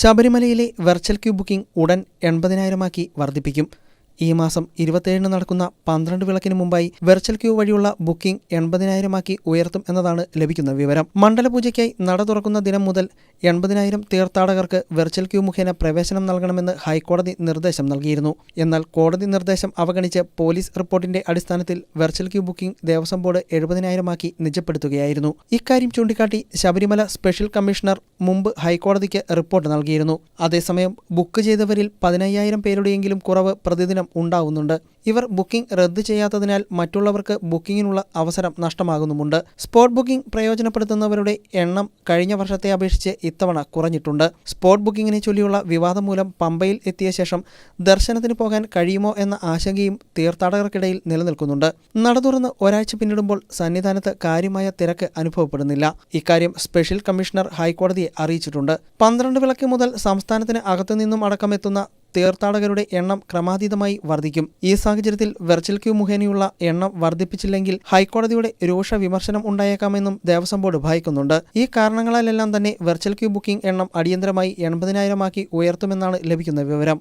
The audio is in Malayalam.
ശബരിമലയിലെ വെർച്വൽ ക്യൂ ബുക്കിംഗ് ഉടൻ എൺപതിനായിരമാക്കി വർദ്ധിപ്പിക്കും ഈ മാസം ഇരുപത്തിയേഴിന് നടക്കുന്ന പന്ത്രണ്ട് വിളക്കിന് മുമ്പായി വെർച്വൽ ക്യൂ വഴിയുള്ള ബുക്കിംഗ് എൺപതിനായിരമാക്കി ഉയർത്തും എന്നതാണ് ലഭിക്കുന്ന വിവരം. മണ്ഡലപൂജയ്ക്കായി നട തുറക്കുന്ന ദിനം മുതൽ എൺപതിനായിരം തീർത്ഥാടകർക്ക് വെർച്വൽ ക്യൂ മുഖേന പ്രവേശനം നൽകണമെന്ന് ഹൈക്കോടതി നിർദ്ദേശം നൽകിയിരുന്നു. എന്നാൽ കോടതി നിർദ്ദേശം അവഗണിച്ച് പോലീസ് റിപ്പോർട്ടിന്റെ അടിസ്ഥാനത്തിൽ virtual queue booking Devaswom board എഴുപതിനായിരമാക്കി നിജപ്പെടുത്തുകയായിരുന്നു. ഇക്കാര്യം ചൂണ്ടിക്കാട്ടി ശബരിമല സ്പെഷ്യൽ കമ്മീഷണർ മുമ്പ് ഹൈക്കോടതിക്ക് റിപ്പോർട്ട് നൽകിയിരുന്നു. അതേസമയം ബുക്ക് ചെയ്തവരിൽ പതിനയ്യായിരം പേരുടെയെങ്കിലും കുറവ് പ്രതിദിനം ഉണ്ടാവുന്നുണ്ട്. ഇവർ ബുക്കിംഗ് റദ്ദ് ചെയ്യാത്തതിനാൽ മറ്റുള്ളവർക്ക് ബുക്കിങ്ങിനുള്ള അവസരം നഷ്ടമാകുന്നുമുണ്ട്. സ്പോട്ട് ബുക്കിംഗ് പ്രയോജനപ്പെടുത്തുന്നവരുടെ എണ്ണം കഴിഞ്ഞ വർഷത്തെ അപേക്ഷിച്ച് ഇത്തവണ കുറഞ്ഞിട്ടുണ്ട്. സ്പോട്ട് ബുക്കിങ്ങിനെ ചൊല്ലിയുള്ള വിവാദം മൂലം പമ്പയിൽ എത്തിയ ശേഷം ദർശനത്തിന് പോകാൻ കഴിയുമോ എന്ന ആശങ്കയും തീർത്ഥാടകർക്കിടയിൽ നിലനിൽക്കുന്നുണ്ട്. നട തുറന്ന് ഒരാഴ്ച പിന്നിടുമ്പോൾ സന്നിധാനത്ത് കാര്യമായ തിരക്ക് അനുഭവപ്പെടുന്നില്ല. ഇക്കാര്യം സ്പെഷ്യൽ കമ്മീഷണർ ഹൈക്കോടതിയെ അറിയിച്ചിട്ടുണ്ട്. പന്ത്രണ്ട് വിളക്ക് മുതൽ സംസ്ഥാനത്തിന് അകത്തുനിന്നും അടക്കമെത്തുന്ന തീർത്ഥാടകരുടെ എണ്ണം ക്രമാതീതമായി വർദ്ധിക്കും. ഈ സാഹചര്യത്തിൽ വെർച്വൽ ക്യൂ മുഖേനയുള്ള എണ്ണം വർദ്ധിപ്പിച്ചില്ലെങ്കിൽ ഹൈക്കോടതിയുടെ രൂക്ഷ വിമർശനം ഉണ്ടായേക്കാമെന്നും ദേവസ്വം ബോർഡ് ഭയക്കുന്നുണ്ട്. ഈ കാരണങ്ങളാലെല്ലാം തന്നെ വെർച്വൽ ക്യൂ ബുക്കിംഗ് എണ്ണം അടിയന്തരമായി എൺപതിനായിരമാക്കി ഉയർത്തുമെന്നാണ് ലഭിക്കുന്ന വിവരം.